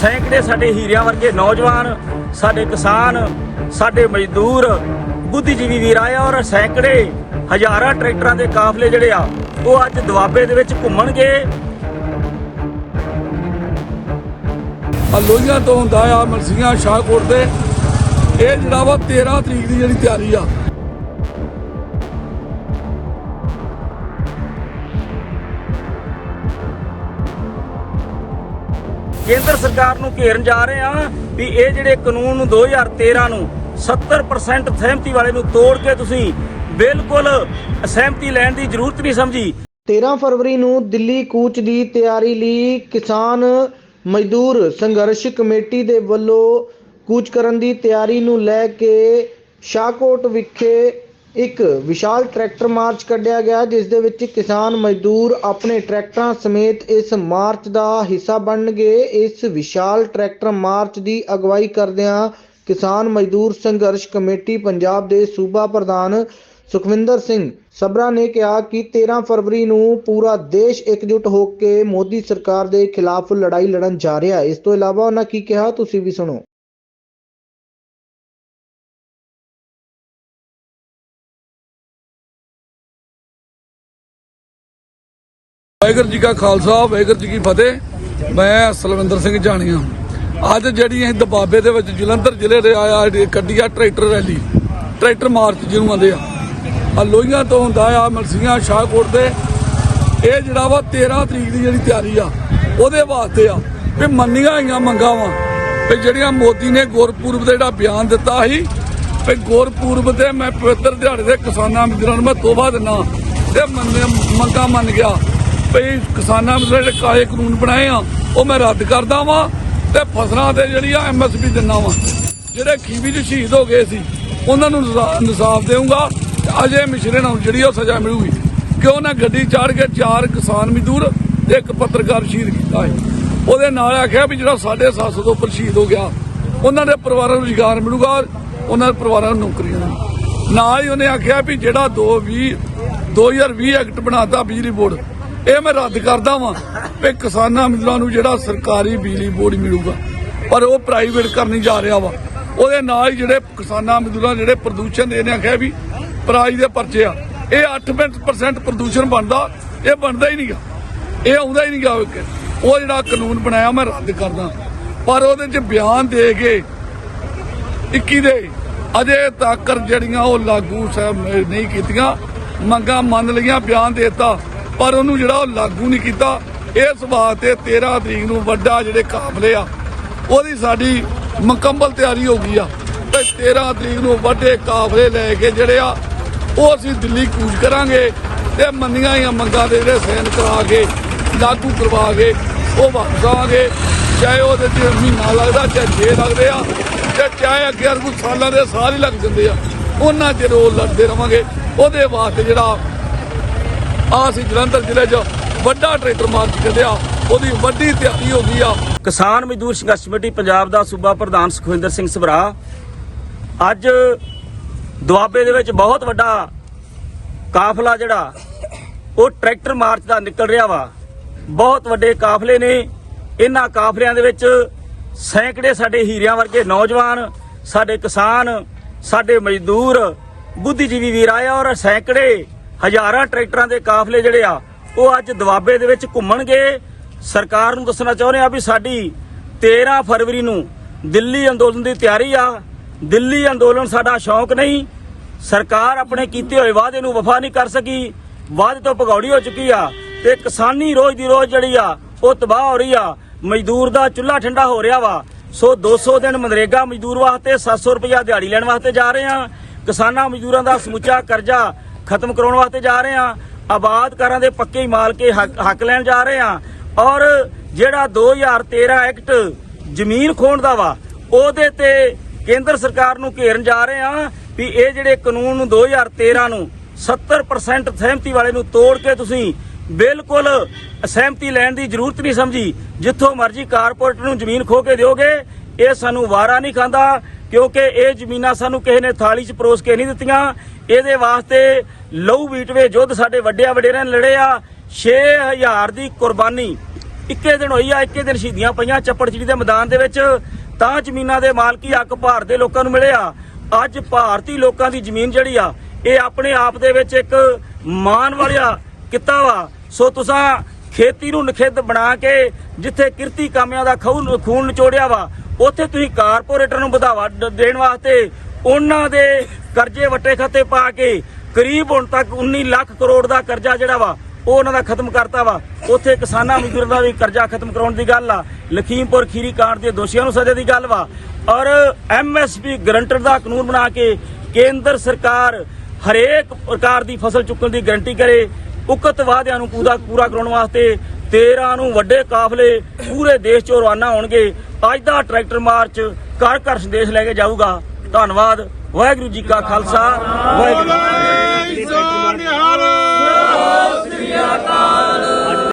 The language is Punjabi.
ਸੈਂਕੜੇ ਸਾਡੇ ਹੀਰਿਆਂ ਵਰਗੇ ਨੌਜਵਾਨ, ਸਾਡੇ ਕਿਸਾਨ, ਸਾਡੇ ਮਜ਼ਦੂਰ, ਬੁੱਧੀਜੀਵੀ ਵੀਰ ਆਏ ਔਰ ਸੈਂਕੜੇ ਹਜ਼ਾਰਾਂ ਟਰੈਕਟਰਾਂ ਦੇ ਕਾਫਲੇ ਜਿਹੜੇ ਆ, ਉਹ ਅੱਜ ਦੁਆਬੇ ਦੇ ਵਿੱਚ ਘੁੰਮਣਗੇ। ਆ ਲੋਹੀਆਂ ਤੋਂ ਹੁੰਦਾ ਆ ਮਲਸੀਆਂ ਸ਼ਾਹਕੋਟ ਦੇ। ਇਹ ਜਿਹੜਾ ਵਾ 13 ਤਰੀਕ ਦੀ ਜਿਹੜੀ ਤਿਆਰੀ ਆ ਕੇਂਦਰ ਸਰਕਾਰ ਨੂੰ ਘੇਰਨ ਜਾ ਰਹੇ ਆ ਵੀ ਇਹ ਜਿਹੜੇ ਕਾਨੂੰਨ ਨੂੰ 2013 ਨੂੰ 70% ਸਹਿਮਤੀ ਵਾਲੇ ਨੂੰ ਤੋੜ ਕੇ ਤੁਸੀਂ ਬਿਲਕੁਲ ਸਹਿਮਤੀ ਲੈਣ ਦੀ ਜ਼ਰੂਰਤ ਨਹੀਂ ਸਮਝੀ। 13 ਫਰਵਰੀ ਨੂੰ ਦਿੱਲੀ ਕੂਚ ਦੀ ਤਿਆਰੀ ਲਈ ਕਿਸਾਨ ਮਜ਼ਦੂਰ ਸੰਘਰਸ਼ ਕਮੇਟੀ ਦੇ ਵੱਲੋਂ ਕੂਚ ਕਰਨ ਦੀ ਤਿਆਰੀ ਨੂੰ ਲੈ ਕੇ ਸ਼ਾਹਕੋਟ ਵਿਖੇ ਇੱਕ ਵਿਸ਼ਾਲ ਟਰੈਕਟਰ ਮਾਰਚ ਕੱਢਿਆ ਗਿਆ, ਜਿਸ ਦੇ ਵਿੱਚ ਕਿਸਾਨ ਮਜ਼ਦੂਰ ਆਪਣੇ ਟਰੈਕਟਰਾਂ ਸਮੇਤ ਇਸ ਮਾਰਚ ਦਾ ਹਿੱਸਾ ਬਣਨਗੇ। ਇਸ ਵਿਸ਼ਾਲ ਟਰੈਕਟਰ ਮਾਰਚ ਦੀ ਅਗਵਾਈ ਕਰਦਿਆਂ ਕਿਸਾਨ ਮਜ਼ਦੂਰ ਸੰਘਰਸ਼ ਕਮੇਟੀ ਪੰਜਾਬ ਦੇ ਸੂਬਾ ਪ੍ਰਧਾਨ ਸੁਖਵਿੰਦਰ ਸਿੰਘ ਸਬਰਾ ਨੇ ਕਿਹਾ ਕਿ 13 ਫਰਵਰੀ ਨੂੰ ਪੂਰਾ ਦੇਸ਼ ਇਕਜੁੱਟ ਹੋ ਕੇ ਮੋਦੀ ਸਰਕਾਰ ਦੇ ਖਿਲਾਫ ਲੜਾਈ ਲੜਨ ਜਾ ਰਿਹਾ ਹੈ। ਇਸ ਤੋਂ ਇਲਾਵਾ ਉਹਨਾਂ ਕੀ ਕਿਹਾ, ਤੁਸੀਂ ਵੀ ਸੁਣੋ। ਵਾਹਿਗੁਰੂ ਜੀ ਕਾ ਖਾਲਸਾ, ਵਾਹਿਗੁਰੂ ਜੀ ਕੀ ਫਤਿਹ। ਮੈਂ ਸਲਵਿੰਦਰ ਸਿੰਘ ਜਾਣੀਆਂ। ਅੱਜ ਜਿਹੜੀ ਅਸੀਂ ਦਬਾਬੇ ਦੇ ਵਿੱਚ ਜਲੰਧਰ ਜ਼ਿਲ੍ਹੇ ਦੇ ਆਇਆ ਜਿਹੜੀ ਕੱਢੀ ਆ ਟਰੈਕਟਰ ਰੈਲੀ। ਟਰੈਕਟਰ ਮਾਰਚ ਜਿਹਨੂੰ ਆਂਦੇ ਆ। ਆ ਲੋਹੀਆਂ ਤੋਂ ਹੁੰਦਾ ਆ, ਮਲਸੀਆਂ, ਸ਼ਾਹਕੋਟ ਦੇ। ਇਹ ਜਿਹੜਾ ਵਾ 13 ਤਰੀਕ ਦੀ ਜਿਹੜੀ ਤਿਆਰੀ ਆ, ਉਹਦੇ ਵਾਸਤੇ ਆ। ਵੀ ਮੰਨੀਆਂ ਹੋਈਆਂ ਮੰਗਾਂ ਵਾ। ਵੀ ਜਿਹੜੀਆਂ ਮੋਦੀ ਨੇ ਗੁਰਪੁਰਬ ਦਾ ਜਿਹੜਾ ਬਿਆਨ ਦਿੱਤਾ ਸੀ, ਵੀ ਗੁਰਪੁਰਬ ਦੇ ਮੈਂ ਪਵਿੱਤਰ ਦਿਹਾੜੇ ਦੇ ਕਿਸਾਨਾਂ ਮਿੱਤਰਾਂ ਨੂੰ ਮੈਂ ਤੋਹਫਾ ਦਿੰਨਾ ਤੇ ਮੰਨ- ਮੰਗਾਂ ਮੰਨ ਗਿਆ। ਵੀ ਕਿਸਾਨਾਂ ਨੂੰ ਜਿਹੜੇ ਕਾਲੇ ਕਾਨੂੰਨ ਬਣਾਏ ਆ, ਉਹ ਮੈਂ ਰੱਦ ਕਰਦਾ ਵਾਂ ਤੇ ਫਸਲਾਂ ਤੇ ਜਿਹੜੀ ਆ ਐਮਐਸਪੀ ਦਿੰਦਾ ਵਾਂ। ਜਿਹੜੇ ਖੀਵੀ ਚ ਸ਼ਹੀਦ ਹੋ ਗਏ ਸੀ, ਉਹਨਾਂ ਨੂੰ ਇਨਸਾਫ ਦੇਵਾਂਗਾ ਤੇ ਅਜੇ ਮਿਸ਼ਰੇ ਨੂੰ ਜਿਹੜੀ ਉਹ ਸਜ਼ਾ ਮਿਲੂਗੀ। ਕਿਉਂ ਉਹਨਾਂ ਗੱਡੀ ਚਾੜ ਕੇ ਚਾਰ ਕਿਸਾਨ ਮਜ਼ਦੂਰ ਤੇ ਇੱਕ ਪੱਤਰਕਾਰ ਸ਼ਹੀਦ ਕੀਤਾ ਹੈ। ਉਹਦੇ ਨਾਲ ਆਖਿਆ ਵੀ ਜਿਹੜਾ 750 ਤੋਂ ਉੱਪਰ ਸ਼ਹੀਦ ਹੋ ਗਿਆ, ਉਹਨਾਂ ਦੇ ਪਰਿਵਾਰਾਂ ਨੂੰ ਰੁਜ਼ਗਾਰ ਮਿਲੂਗਾ, ਉਹਨਾਂ ਦੇ ਪਰਿਵਾਰਾਂ ਨੂੰ ਨੌਕਰੀਆਂ ਮਿਲਣਗੀਆਂ। ਨਾਲ ਹੀ ਉਹਨੇ ਆਖਿਆ ਵੀ ਜਿਹੜਾ 2020 2020 ਐਕਟ ਬਣਾਤਾ ਬਿਜਲੀ ਬੋਰਡ ਇਹ ਮੈਂ ਰੱਦ ਕਰਦਾ ਵਾਂ ਵੀ ਕਿਸਾਨਾਂ ਮਿੱਤਰਾਂ ਨੂੰ ਜਿਹੜਾ ਸਰਕਾਰੀ ਬਿਜਲੀ ਬੋਰਡ ਮਿਲੂਗਾ, ਪਰ ਉਹ ਪ੍ਰਾਈਵੇਟ ਕਰਨੀ ਜਾ ਰਿਹਾ ਵਾ। ਉਹਦੇ ਨਾਲ ਹੀ ਜਿਹੜੇ ਕਿਸਾਨਾਂ ਮਜ਼ਦੂਰਾਂ ਜਿਹੜੇ ਪ੍ਰਦੂਸ਼ਣ ਦੇ ਨੇ, ਆਖਿਆ ਵੀ ਪ੍ਰਾਈਜ਼ ਦੇ ਪਰਚੇ ਆ। ਇਹ 8% ਪ੍ਰਦੂਸ਼ਣ ਬਣਦਾ, ਇਹ ਬਣਦਾ ਹੀ ਨਹੀਂਗਾ ਇਹ ਆਉਂਦਾ ਹੀ ਨਹੀਂਗਾ ਉਹ ਜਿਹੜਾ ਕਾਨੂੰਨ ਬਣਾਇਆ ਮੈਂ ਰੱਦ ਕਰਦਾ। ਪਰ ਉਹਦੇ ਚ ਬਿਆਨ ਦੇ ਕੇ 21 ਦੇ ਅਜੇ ਤੱਕ ਜਿਹੜੀਆਂ ਉਹ ਲਾਗੂ ਨਹੀਂ ਕੀਤੀਆਂ, ਮੰਗਾਂ ਮੰਨ ਲਈਆਂ, ਬਿਆਨ ਦੇਤਾ। ਪਰ ਉਹਨੂੰ ਜਿਹੜਾ ਉਹ ਲਾਗੂ ਨਹੀਂ ਕੀਤਾ, ਇਸ ਵਾਸਤੇ 13 ਤਰੀਕ ਨੂੰ ਵੱਡਾ ਜਿਹੜੇ ਕਾਫਲੇ ਆ, ਉਹਦੀ ਸਾਡੀ ਮੁਕੰਮਲ ਤਿਆਰੀ ਹੋ ਗਈ ਆ। ਤੇ 13 ਤਰੀਕ ਨੂੰ ਵੱਡੇ ਕਾਫਲੇ ਲੈ ਕੇ ਜਿਹੜੇ ਆ, ਉਹ ਅਸੀਂ ਦਿੱਲੀ ਕੂਚ ਕਰਾਂਗੇ ਤੇ ਮੰਨੀਆਂ ਹੀ ਮੰਗਾਂ ਦੇ ਜਿਹੜੇ ਸਾਈਨ ਕਰਾ ਕੇ, ਲਾਗੂ ਕਰਵਾ ਕੇ, ਉਹ ਵਾਪਸ ਆਵਾਂਗੇ। ਚਾਹੇ ਉਹਦੇ ਤੇ ਮਹੀਨਾ ਲੱਗਦਾ, ਚਾਹੇ 6 ਲੱਗਦੇ ਆ, ਤੇ ਚਾਹੇ ਅੱਗੇ ਅਰਗੂ ਸਾਲਾਂ ਦੇ ਸਾਲ ਹੀ ਲੱਗ ਜਾਂਦੇ ਆ। ਉਹਨਾਂ ਚਿਰ ਉਹ ਲੜਦੇ ਰਵਾਂਗੇ। ਉਹਦੇ ਵਾਸਤੇ ਜਿਹੜਾ ਆ ਅਸੀਂ ਜਲੰਧਰ ਜ਼ਿਲ੍ਹੇ 'ਚ ਵੱਡਾ ਟਰੈਕਟਰ ਮਾਰਚ ਕੱਢਿਆ। ਉਹਦੀ ਵੱਡੀ ਤਿਆਰੀ ਹੋ ਗਈ ਆ। ਕਿਸਾਨ ਮਜ਼ਦੂਰ ਸੰਘਰਸ਼ ਕਮੇਟੀ ਪੰਜਾਬ ਦਾ ਸੂਬਾ ਪ੍ਰਧਾਨ ਸੁਖਵਿੰਦਰ ਸਿੰਘ ਸਭਰਾ। ਅੱਜ ਦੁਆਬੇ ਦੇ ਵਿੱਚ ਬਹੁਤ ਵੱਡਾ ਕਾਫਲਾ ਜਿਹੜਾ, ਉਹ ਟਰੈਕਟਰ ਮਾਰਚ ਦਾ ਨਿਕਲ ਰਿਹਾ ਵਾ। ਬਹੁਤ ਵੱਡੇ ਕਾਫਲੇ ਨੇ। ਇਹਨਾਂ ਕਾਫਲਿਆਂ ਦੇ ਵਿੱਚ ਸੈਂਕੜੇ ਸਾਡੇ ਹੀਰਿਆਂ ਵਰਗੇ ਨੌਜਵਾਨ, ਸਾਡੇ ਕਿਸਾਨ, ਸਾਡੇ ਮਜ਼ਦੂਰ, ਬੁੱਧੀਜੀਵੀ ਵੀਰ ਆਏ ਆ ਔਰ ਸੈਂਕੜੇ ਹਜ਼ਾਰਾਂ ਟਰੈਕਟਰਾਂ ਦੇ ਕਾਫਲੇ ਜਿਹੜੇ ਆ, ਉਹ ਅੱਜ ਦੁਆਬੇ ਦੇ ਵਿੱਚ ਘੁੰਮਣਗੇ। ਸਰਕਾਰ ਨੂੰ ਦੱਸਣਾ ਚਾਹੁੰਦੇ ਆ ਵੀ ਸਾਡੀ 13 ਫਰਵਰੀ ਨੂੰ ਦਿੱਲੀ ਅੰਦੋਲਨ ਦੀ ਤਿਆਰੀ ਆ। ਦਿੱਲੀ ਅੰਦੋਲਨ ਸਾਡਾ ਸ਼ੌਂਕ ਨਹੀਂ। ਸਰਕਾਰ ਆਪਣੇ ਕੀਤੇ ਹੋਏ ਵਾਅਦੇ ਨੂੰ ਵਫਾ ਨਹੀਂ ਕਰ ਸਕੀ। ਵਾਅਦੇ ਤੋਂ ਭਗੌੜੀ ਹੋ ਚੁੱਕੀ ਆ ਤੇ ਕਿਸਾਨੀ ਰੋਜ਼ ਦੀ ਰੋਜ਼ ਜਿਹੜੀ ਆ, ਉਹ ਤਬਾਹ ਹੋ ਰਹੀ ਆ। ਮਜ਼ਦੂਰ ਦਾ ਚੁੱਲ੍ਹਾ ਠੰਡਾ ਹੋ ਰਿਹਾ ਵਾ। ਸੋ 200 ਦਿਨ ਮਨਰੇਗਾ ਮਜ਼ਦੂਰ ਵਾਸਤੇ 700 ਰੁਪਇਆ ਦਿਹਾੜੀ ਲੈਣ ਵਾਸਤੇ ਜਾ ਰਹੇ ਆ। ਕਿਸਾਨਾਂ ਮਜ਼ਦੂਰਾਂ ਦਾ ਸਮੁੱਚਾ ਕਰਜ਼ਾ ਖਤਮ ਕਰਾਉਣ ਵਾਸਤੇ ਜਾ ਰਹੇ ਆ ਆਬਾਦਕਾਰਾਂ ਦੇ ਪੱਕੇ ਹੀ ਮਾਲ ਹੱਕ ਹੱਕ ਲੈਣ ਜਾ ਰਹੇ ਆ ਔਰ ਜਿਹੜਾ 2013 ਐਕਟ ਜ਼ਮੀਨ ਖੋਣ ਦਾ ਵਾ, ਉਹਦੇ ਤੇ ਕੇਂਦਰ ਸਰਕਾਰ ਨੂੰ ਘੇਰਨ ਜਾ ਰਹੇ ਆ ਵੀ ਇਹ ਜਿਹੜੇ ਕਾਨੂੰਨ ਨੂੰ 2013 ਨੂੰ 70% ਸਹਿਮਤੀ ਵਾਲੇ ਨੂੰ ਤੋੜ ਕੇ ਤੁਸੀਂ ਬਿਲਕੁਲ ਸਹਿਮਤੀ ਲੈਣ ਦੀ ਜ਼ਰੂਰਤ ਨਹੀਂ ਸਮਝੀ। ਜਿੱਥੋਂ ਮਰਜ਼ੀ ਕਾਰਪੋਰੇਟ ਨੂੰ ਜ਼ਮੀਨ ਖੋ ਕੇ ਦਿਓਗੇ ਇਹ ਸਾਨੂੰ ਵਾਰਾ ਨਹੀਂ ਖਾਂਦਾ, ਕਿਉਂਕਿ ਇਹ ਜ਼ਮੀਨਾਂ ਸਾਨੂੰ ਕਿਸੇ ਨੇ ਥਾਲੀ 'ਚ ਪਰੋਸ ਕੇ ਨਹੀਂ ਦਿੱਤੀਆਂ। ਇਹਦੇ ਵਾਸਤੇ ਲਹੂ ਬੀਟਵੇ ਯੁੱਧ ਸਾਡੇ ਵੱਡਿਆਂ ਵਡੇਰਿਆਂ ਨੇ ਲੜੇ ਆ। 6000 ਦੀ ਕੁਰਬਾਨੀ। ਇੱਕੇ ਦਿਨ ਹੋਈ ਆ, ਇੱਕੇ ਦਿਨ ਸ਼ਹੀਦੀਆਂ ਪਈਆਂ ਚੱਪੜਚਿੜੀ ਦੇ ਮੈਦਾਨ ਦੇ ਵਿੱਚ। ਤਾਂ ਜ਼ਮੀਨਾਂ ਦੇ ਮਾਲਕੀ ਹੱਕ ਭਾਰਤ ਦੇ ਲੋਕਾਂ ਨੂੰ ਮਿਲਿਆ। ਅੱਜ ਭਾਰਤੀ ਲੋਕਾਂ ਦੀ ਜ਼ਮੀਨ ਜਿਹੜੀ ਆ, ਇਹ ਆਪਣੇ ਆਪ ਦੇ ਵਿੱਚ ਇੱਕ ਮਾਣ ਵਾਲਿਆ ਕਿੱਤਾ ਵਾ। ਸੋ ਤੁਸੀਂ ਖੇਤੀ ਨੂੰ ਨਖਿੱਧ ਬਣਾ ਕੇ ਜਿੱਥੇ ਕਿਰਤੀ ਕਾਮਿਆਂ ਦਾ ਖੂਨ ਖੂਨ ਨਿਚੋੜਿਆ ਵਾ ਉੱਥੇ ਤੁਸੀਂ ਕਾਰਪੋਰੇਟਰ ਨੂੰ ਵਧਾਵਾ ਦੇਣ ਵਾਸਤੇ ਉਹਨਾਂ ਦੇ ਕਰਜ਼ੇ ਵੱਟੇ ਖਾਤੇ ਪਾ ਕੇ ਕਰੀਬ ਹੁਣ ਤੱਕ 19 ਲੱਖ ਕਰੋੜ ਦਾ ਕਰਜ਼ਾ ਜਿਹੜਾ ਵਾ, ਉਹ ਉਹਨਾਂ ਦਾ ਖਤਮ ਕਰਤਾ ਵਾ। ਉੱਥੇ ਕਿਸਾਨਾਂ ਮਜ਼ਦੂਰਾਂ ਦਾ ਵੀ ਕਰਜ਼ਾ ਖਤਮ ਕਰਾਉਣ ਦੀ ਗੱਲ ਆ। ਲਖੀਮਪੁਰ ਖੀਰੀ ਕਾਂਡ ਦੇ ਦੋਸ਼ੀਆਂ ਨੂੰ ਸਜ਼ਾ ਦੀ ਗੱਲ ਵਾ। ਔਰ ਐਮਐਸਪੀ ਗਰੰਟਰ ਦਾ ਕਾਨੂੰਨ ਬਣਾ ਕੇ ਕੇਂਦਰ ਸਰਕਾਰ ਹਰੇਕ ਪ੍ਰਕਾਰ ਦੀ ਫਸਲ ਚੁੱਕਣ ਦੀ ਗਾਰੰਟੀ ਕਰੇ ਉਕਤ ਵਾਅਦਿਆਂ ਨੂੰ ਪੂਰਾ ਪੂਰਾ ਕਰਾਉਣ ਵਾਸਤੇ 13 ਨੂੰ ਵੱਡੇ ਕਾਫਲੇ ਪੂਰੇ ਦੇਸ਼ 'ਚੋਂ ਰਵਾਨਾ ਹੋਣਗੇ। ਅੱਜ ਦਾ ਟਰੈਕਟਰ ਮਾਰਚ ਘਰ ਘਰ ਸੰਦੇਸ਼ ਲੈ ਕੇ ਜਾਊਗਾ। ਧੰਨਵਾਦ ਵਾਹਿਗੁਰੂ ਜੀ ਕਾ ਖਾਲਸਾ ਵਾਹਿਗੁਰੂ ਜੀ ਕੀ ਫਤਿਹ।